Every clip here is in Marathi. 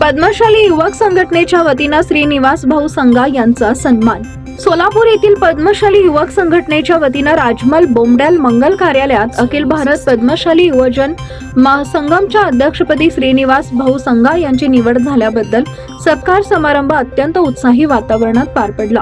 पद्मशाली युवक संघटनेच्या वतीनं श्रीनिवास भाऊ संघा यांचा सन्मान. सोलापूर येथील पद्मशाली युवक संघटनेच्या वतीनं राजमल बोमड्याल मंगल कार्यालयात अखिल भारत पद्मशाली युवजन महासंगमच्या अध्यक्षपदी श्रीनिवास भाऊ संघा यांची निवड झाल्याबद्दल सत्कार समारंभ अत्यंत उत्साही वातावरणात पार पडला.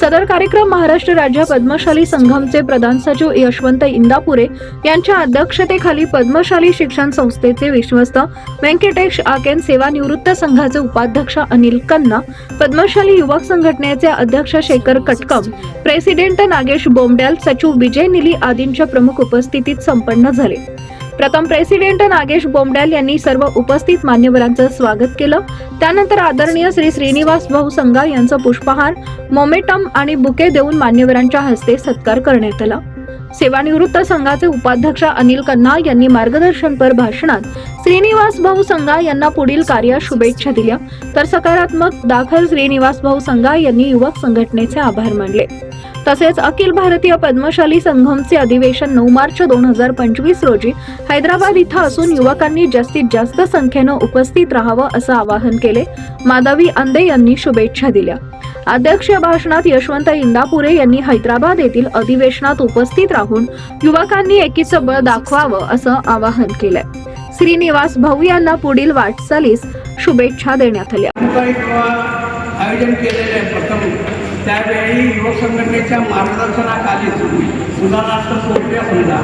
सदर कार्यक्रम महाराष्ट्र राज्य पद्मशाली संघमचे प्रधान सचिव यशवंत इंदापुरे यांच्या अध्यक्षतेखाली पद्मशाली शिक्षण संस्थेचे विश्वस्त व्यंकटेश आकेन सेवानिवृत्त संघाचे उपाध्यक्ष अनिल कन्ना पद्मशाली युवक संघटनेचे अध्यक्ष शेखर कटकम प्रेसिडेंट नागेश बोमड्याल सचिव विजय निली आदींच्या प्रमुख उपस्थितीत संपन्न झाले. प्रथम प्रेसिडेंट नागेश बोमड्याल यांनी सर्व उपस्थित मान्यवरांचं स्वागत केलं. त्यानंतर आदरणीय श्री श्रीनिवास भाऊ संघा यांचा पुष्पहार मोमेटम आणि बुके देऊन मान्यवरांच्या हस्ते सत्कार करण्यात आला. सेवानिवृत्त संघाचे उपाध्यक्ष अनिल कन्ना यांनी मार्गदर्शनपर भाषणात श्रीनिवास भाऊ संघा यांना पुढील कार्यात शुभेच्छा दिल्या. तर सकारात्मक दाखल श्रीनिवास भाऊ संघा यांनी युवक संघटनेचे आभार मानले. तसेच अखिल भारतीय पद्मशाली संघमचे अधिवेशन नऊ मार्च दोन हजार पंचवीस रोजी हैदराबाद इथं असून युवकांनी जास्तीत जास्त संख्येनं उपस्थित राहावं असं आवाहन केले. माधवी अंदे यांनी शुभेच्छा दिल्या. अध्यक्षीय भाषणात यशवंत इंदापुरे यांनी हैदराबाद येथील अधिवेशनात उपस्थित राहून युवकांनी एकीचं बळ दाखवावं असं आवाहन केलंय. श्रीनिवास भाऊ यांना पुढील वाटचालीस शुभेच्छा देण्यात आल्या. आयोजन केलेले प्रथम. त्यावेळी युवक संघटनेच्या मार्गदर्शनाखाली उदाहरणार्थ सोपे समजा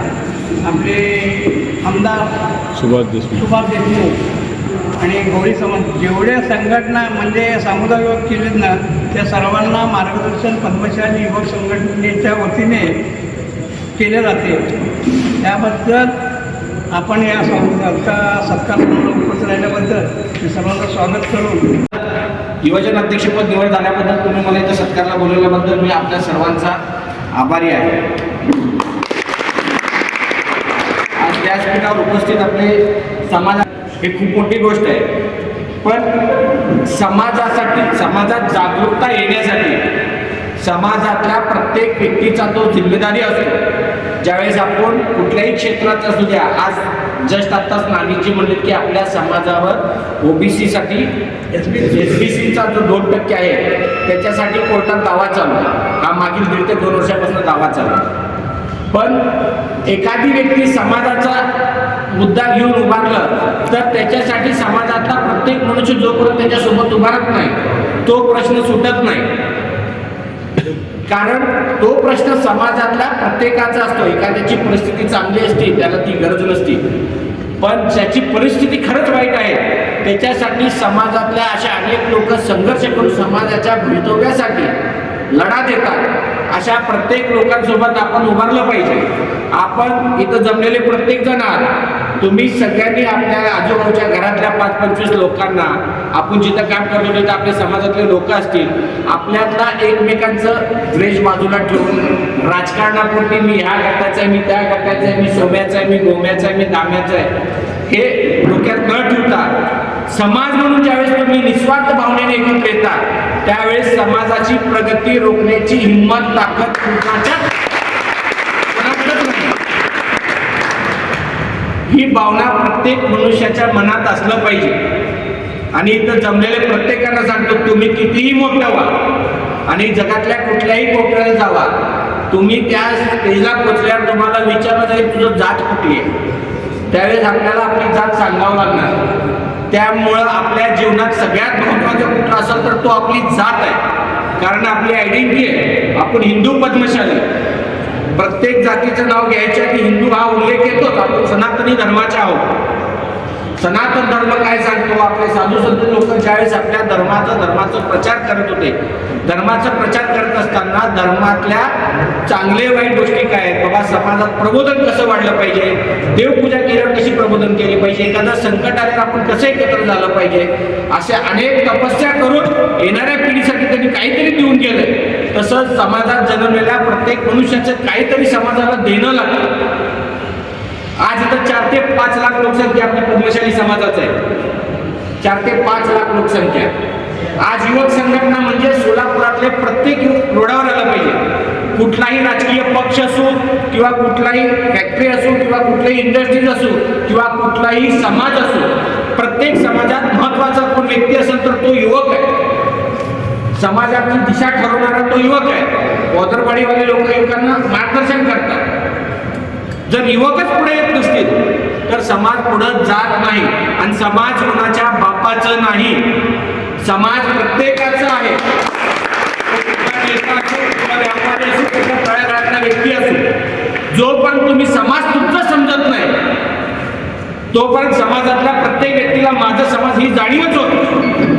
आपले आमदार सुभाष देशमुख. सुभाष देशमुख आणि गौरी समाज जेवढ्या संघटना म्हणजे सामुदायिक युवक केलेत ना त्या सर्वांना मार्गदर्शन पद्मशाली युवक संघटनेच्या वतीने केले जाते. त्याबद्दल आपण या संस्थेचा सत्कार उपस्थित राहिल्याबद्दल मी सर्वांचं स्वागत करून युवजन अध्यक्षपद निवड झाल्याबद्दल तुम्ही मला इथं सत्कारला बोलवल्याबद्दल मी आपल्या सर्वांचा आभारी आहे. आज व्यासपीठावर उपस्थित आपले समाज ही खूप मोठी गोष्ट आहे. पण समाजासाठी समाजात जागरूकता येण्यासाठी समाजातल्या प्रत्येक व्यक्तीचा तो जिम्मेदारी असतो. ज्यावेळेस आपण कुठल्याही क्षेत्रात असू द्या आज जस्ट आत्ताच नानीजी म्हणले की आपल्या समाजावर ओबीसीसाठी एस बी सीचा जो दोन टक्के आहे त्याच्यासाठी कोर्टात दावा चालू हा मागील दीड ते दोन वर्षापासून दावा चालू पण एखादी व्यक्ती समाजाचा मुद्दा घेऊन उभारलं तर त्याच्यासाठी समाजातला प्रत्येक मनुष्य जोपर्यंत त्याच्यासोबत उभारत नाही तो प्रश्न सुटत नाही. कारण तो प्रश्न समाजातला प्रत्येकाचा असतो. एखाद्याची परिस्थिती चांगली असते त्याला ती गरज नसती. पण ज्याची परिस्थिती खरंच वाईट आहे त्याच्यासाठी समाजातल्या अशा अनेक लोक संघर्ष करून समाजाच्या भवितव्यासाठी लढा देतात. अशा प्रत्येक लोकांसोबत आपण उभारलं पाहिजे. आपण इथं जमलेले प्रत्येक जण आहात. तुम्ही सगळ्यांनी आपल्या आजूबाजूच्या घरातल्या पाच पंचवीस लोकांना आपण जिथं काम करतो तिथं आपल्या समाजातले लोक असतील आपल्यातला एकमेकांचं द्वेष बाजूला ठेवून राजकारणापुरती मी ह्या गटाचा आहे मी त्या गटाचा आहे मी सोम्याचा आहे मी गोम्याचा आहे मी दाम्याचा आहे हे डोक्यात न ठेवता समाज म्हणून ज्यावेळेस तुम्ही निस्वार्थ भावनेने एकत्र येतात त्यावेळेस समाजाची प्रगती रोखण्याची हिंमत ताकद कुणाच्याच कोणाकडेच नाही. ही भावना प्रत्येक मनुष्याच्या मनात असलं पाहिजे. आणि इथं जमलेले प्रत्येकाला सांगतो तुम्ही कितीही मोठं व्हा आणि जगातल्या कुठल्याही कोपऱ्याला जावा. तुम्ही त्या स्टेजला पोचल्यावर तुम्हाला विचारलं जाईल तुझं जात कुठली आहे? त्यावेळेस आपल्याला आपली जात सांगावं लागणार. त्यामुळं आपल्या जीवनात सगळ्यात महत्त्वाचं कुठं असेल तर तो आपली जात आहे. कारण आपली आयडेंटिटी आहे. आपण हिंदू पद्मशाली. प्रत्येक जातीचं नाव घ्यायचं की हिंदू आपण सनातनी धर्माचे आहोत. सनातन धर्म काय सांगतो? आपले साधू संत लोक ज्यावेळेस आपल्या धर्माचा धर्माचा प्रचार करत होते धर्माचा प्रचार करत असताना धर्मातल्या चांगले वाईट गोष्टी काय आहेत? बाबा समाजात प्रबोधन कसं वाढलं पाहिजे? देवपूजा केल्यावर कशी प्रबोधन केली पाहिजे? एखादा संकट आल्यावर आपण कसं एकत्र झालं पाहिजे? असे अनेक तपस्या करून येणाऱ्या पिढीसाठी त्यांनी काहीतरी देऊन गेलंय तसंच समाजात जन्मलेल्या प्रत्येक मनुष्याचं काहीतरी समाजाला देणं लागतं आज इथं चार ते पाच लाख लोकसंख्या आपल्या पद्मशाली समाजाचं आहे. चार ते पाच लाख लोकसंख्या. आज युवक संघटना म्हणजे सोलापुरातले प्रत्येक युवक रोडावर आलं पाहिजे. कुठलाही राजकीय पक्ष असो किंवा कुठलाही फॅक्टरी असो किंवा कुठलाही इंडस्ट्रीज असो किंवा कुठलाही समाज असो प्रत्येक समाजात महत्त्वाचा कोण व्यक्ती असेल तर तो युवक आहे. समाजाची दिशा ठरवणारा तो युवक आहे. गोदरवाडीवाले लोक युवकांना मार्गदर्शन करतात. जर युवकच पुढे येत नसतील तर समाज पुढे जात नाही. आणि समाज कोणाच्या बापाचं नाही. समाज प्रत्येकाचा आहे. तो कुठला नेता असो, व्यक्ती जोपर्यंत तुम्ही समाज तुमचं समजत नाही तोपर्यंत समाजातल्या प्रत्येक व्यक्तीला माझा समाज ही जाणीवच होत.